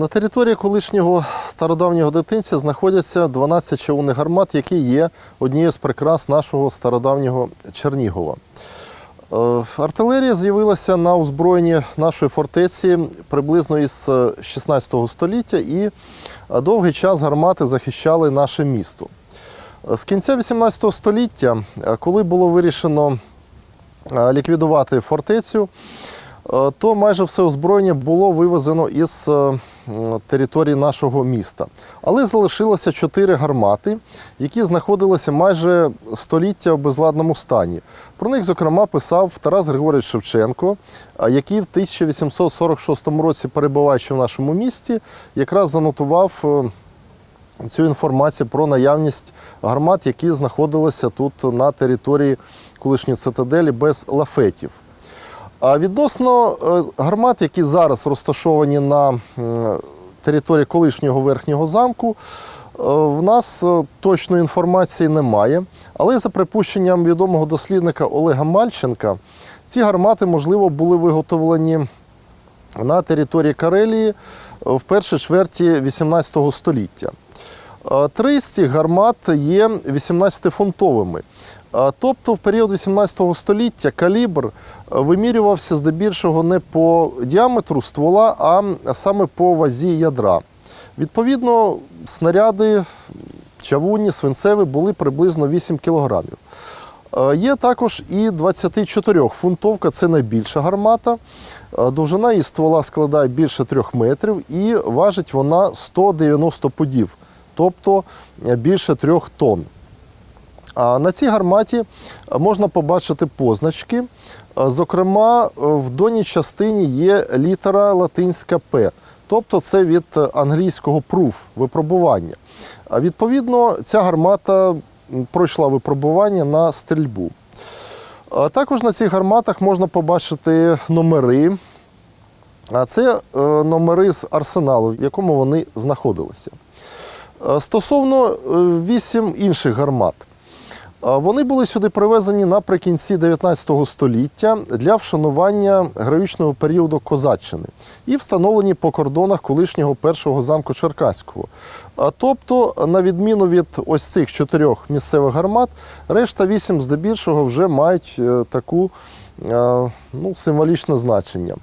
На території колишнього стародавнього дитинця знаходяться 12 човунних гармат, які є однією з прикрас нашого стародавнього Чернігова. Е, Артилерія з'явилася на озброєнні нашої фортеці приблизно із е, 16 століття, і е, довгий час гармати захищали наше місто. Е, З кінця 18 століття, е, коли було вирішено е, ліквідувати фортецю, е, то майже все озброєння було вивезено із е, території нашого міста. Але залишилося чотири гармати, які знаходилися майже століття в безладному стані. Про них, зокрема, писав Тарас Григорович Шевченко, який в 1846 році, перебуваючи в нашому місті, якраз занотував. е, цю інформацію про наявність гармат, які знаходилися тут на території колишньої цитаделі без лафетів. А відносно е, гармат, які зараз розташовані на території колишнього верхнього замку, е, в нас е, точної інформації немає. Але за припущенням відомого дослідника Олега Мальченка, ці гармати, можливо, були виготовлені на території Карелії в першій чверті XVIII століття. Три з цих гармат є 18-фунтовими. Е, Тобто в період 18 століття калібр е, вимірювався здебільшого не по діаметру ствола, а саме по вазі ядра. Відповідно, снаряди чавунні, свинцеві були приблизно 8 кілограмів. Е, Є також і 24-фунтовка, це найбільша гармата. Е, Довжина її ствола складає більше 3 метрів і важить вона 190 пудів, тобто більше 3 тонн. А на цій гарматі можна побачити позначки. Зокрема, в донній частині є літера латинська П, тобто це від англійського proof – випробування. Відповідно, ця гармата пройшла випробування на стрільбу. Також на цих гарматах можна побачити номери. А це е, номери з арсеналу, в якому вони знаходилися. Е, Стосовно е, вісім інших гармат. Е, Вони були сюди привезені наприкінці 19 століття для вшанування героїчного періоду козаччини і встановлені по кордонах колишнього першого замку Черкаського. Тобто, на відміну від ось цих чотирьох місцевих гармат, решта вісім здебільшого вже мають таку ну, символічне значення.